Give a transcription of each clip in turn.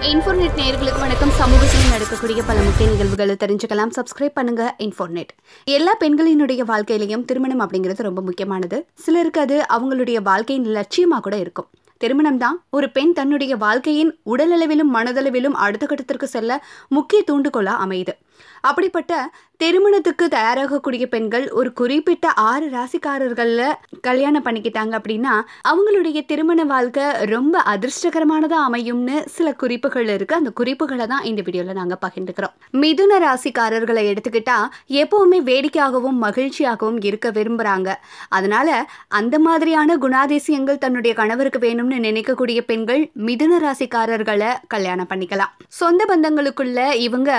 இன்ஃபோர்நெட் நேர்களுக்கு வணக்கம். சமூகத்தில் நடக்கக்கூடிய பல முக்கிய நிகழ்வுகளை தெரிஞ்சுக்கலாம். சப்ஸ்கிரைப் பண்ணுங்க இன்ஃபோர்நெட். எல்லா பெண்களினுடைய வாழ்க்கையிலையும் திருமணம் அப்படிங்கிறது ரொம்ப முக்கியமானது. சிலருக்கு அது அவங்களுடைய வாழ்க்கையின் லட்சியமாக கூட இருக்கும். திருமணம் தான் ஒரு பெண் தன்னுடைய வாழ்க்கையின் உடலளவிலும் மனதளவிலும் அடுத்த கட்டத்திற்கு செல்ல முக்கிய தூண்டுகோலாக அமையுது. அப்படிப்பட்ட திருமணத்துக்கு தயாராகக்கூடிய பெண்கள் ஒரு குறிப்பிட்ட ஆறு ராசிக்காரர்களில் கல்யாணம் பண்ணிக்கிட்டாங்க அப்படின்னா அவங்களுடைய திருமண வாழ்க்கை ரொம்ப அதிர்ஷ்டகரமானதாக அமையும்னு சில குறிப்புகள் இருக்குது அந்த குறிப்புகளை தான் இந்த வீடியோவில் நாங்கள் பகிர்ந்துக்கிறோம். மிதுன ராசிக்காரர்களை எடுத்துக்கிட்டால் எப்போவுமே வேடிக்கையாகவும் மகிழ்ச்சியாகவும் இருக்க விரும்புகிறாங்க அதனால் அந்த மாதிரியான குணாதிசயங்கள் தன்னுடைய கணவருக்கு வேணும்னு நினைக்கக்கூடிய பெண்கள் மிதுன ராசிக்காரர்களை கல்யாணம் பண்ணிக்கலாம். சொந்த பந்தங்களுக்குள்ள இவங்க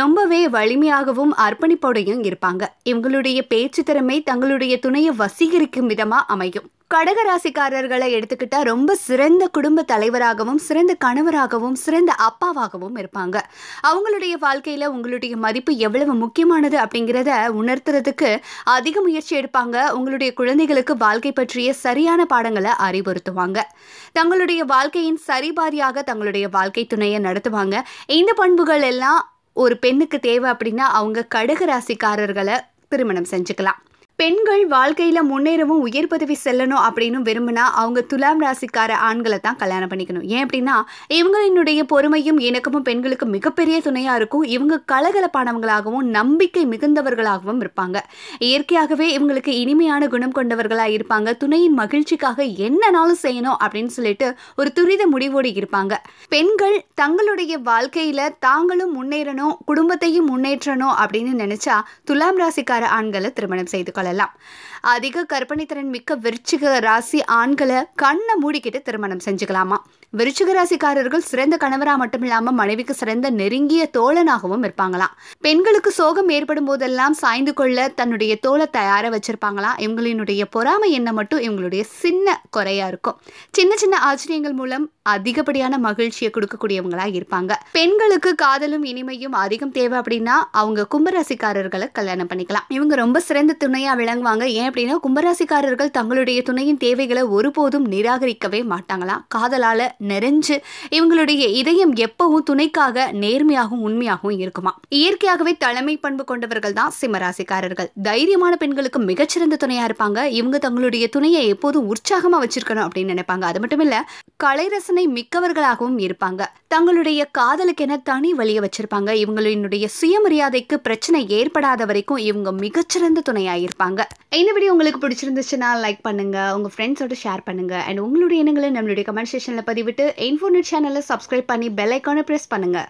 ரொம்பவே வலிமையாகவும் அர்ப்பணிப்போடையும் இருப்பாங்க. இவங்களுடைய பேச்சு திறமை தங்களுடைய துணையை வசீகரிக்கும் விதமா அமையும். கடக ராசிக்காரர்களை எடுத்துக்கிட்டா ரொம்ப சிறந்த குடும்ப தலைவராகவும் சிறந்த கணவராகவும் சிறந்த அப்பாவாகவும் இருப்பாங்க. அவங்களுடைய வாழ்க்கையில உங்களுடைய மதிப்பு எவ்வளவு முக்கியமானது அப்படிங்கிறத உணர்த்துறதுக்கு அதிக முயற்சி எடுப்பாங்க. உங்களுடைய குழந்தைகளுக்கு வாழ்க்கை பற்றிய சரியான பாடங்களை அறிவுறுத்துவாங்க. தங்களுடைய வாழ்க்கையின் சரிபாதியாக தங்களுடைய வாழ்க்கை துணையை நடத்துவாங்க. இந்த பண்புகள் எல்லாம் ஒரு பெண்ணுக்கு தேவை அப்படின்னா அவங்க கடக ராசிக்காரர்களை திருமணம் செஞ்சுக்கலாம். பெண்கள் வாழ்க்கையில் முன்னேறவும் உயர் பதவி செல்லணும் அப்படின்னு விரும்பினா அவங்க துலாம் ராசிக்கார ஆண்களை தான் கல்யாணம் பண்ணிக்கணும். ஏன் அப்படின்னா இவங்களினுடைய பொறுமையும் இணக்கமும் பெண்களுக்கு மிகப்பெரிய துணையாக இருக்கும். இவங்க கலகலப்பானவங்களாகவும் நம்பிக்கை மிகுந்தவர்களாகவும் இருப்பாங்க. இயற்கையாகவே இவங்களுக்கு இனிமையான குணம் கொண்டவர்களாக இருப்பாங்க. துணையின் மகிழ்ச்சிக்காக என்னனாலும் செய்யணும் அப்படின்னு சொல்லிட்டு ஒரு துரித முடிவோடு இருப்பாங்க. பெண்கள் தங்களுடைய வாழ்க்கையில் தாங்களும் முன்னேறணும் குடும்பத்தையும் முன்னேற்றணும் அப்படின்னு நினச்சா துலாம் ராசிக்கார ஆண்களை திருமணம் செய்து கொள்ளலாம். அதிக கற்பனைத்திறன் மிக்க விருச்சிக ராசி ஆண்களை கண்ணை மூடிக்கிட்டு திருமணம் செஞ்சுக்கலாமா? விருச்சிக ராசிக்காரர்கள் சிறந்த கணவரா மட்டும் இல்லாம மனைவிக்கு சிறந்த நெருங்கிய தோழனாகவும் இருப்பாங்களாம் பெண்களுக்கு சோகம் ஏற்படும் போதெல்லாம் சாய்ந்து கொள்ள தன்னுடைய தோலை தயார வச்சிருப்பாங்களாம் இவங்களினுடைய பொறாமை எண்ணம் மட்டும் இவங்களுடைய சின்ன குறையா இருக்கும். சின்ன சின்ன ஆச்சரியங்கள் மூலம் அதிகப்படியான மகிழ்ச்சியை கொடுக்கக்கூடியவங்களா இருப்பாங்க. பெண்களுக்கு காதலும் இனிமையும் அதிகம் தேவை அப்படின்னா அவங்க கும்பராசிக்காரர்களை கல்யாணம் பண்ணிக்கலாம். இவங்க ரொம்ப சிறந்த துணையாக விளங்குவாங்க. ஏன் அப்படின்னா கும்பராசிக்காரர்கள் தங்களுடைய துணையின் தேவைகளை ஒருபோதும் நிராகரிக்கவே மாட்டாங்களாம் காதலால நிறைஞ்சு இவங்களுடைய இதயம் எப்பவும் துணைக்காக நேர்மையாகவும் உண்மையாகவும் இருக்குமா? இயற்கையாகவே தலைமை பண்பு கொண்டவர்கள் தான் சிம்மராசிக்காரர்கள். தைரியமான பெண்களுக்கு மிகச்சிறந்த துணையா இருப்பாங்க. இவங்க தங்களுடைய துணையை எப்போதும் உற்சாகமா வச்சிருக்கணும் அப்படின்னு நினைப்பாங்க. அது மட்டும் இல்ல கலை ரசனை மிக்கவர்களாகவும் இருப்பாங்க. தங்களுடைய காதலுக்கென தனி வழியை வச்சிருப்பாங்க. இவங்களினுடைய சுயமரியாதைக்கு பிரச்சனை ஏற்படாத வரைக்கும் இவங்க மிகச்சிறந்த துணையாக இருப்பாங்க. இந்த வீடியோ உங்களுக்கு பிடிச்சிருந்துச்சுன்னா லைக் பண்ணுங்க உங்க ஃப்ரெண்ட்ஸோட ஷேர் பண்ணுங்க அண்ட் உங்களுடைய எண்ணங்களை நம்மளுடைய கமெண்ட் செக்ஷன்ல பதிவிட்டு இன்ஃபோனெட் சேனலை சப்ஸ்கிரைப் பண்ணி பெல் ஐக்கானை ப்ரெஸ் பண்ணுங்க.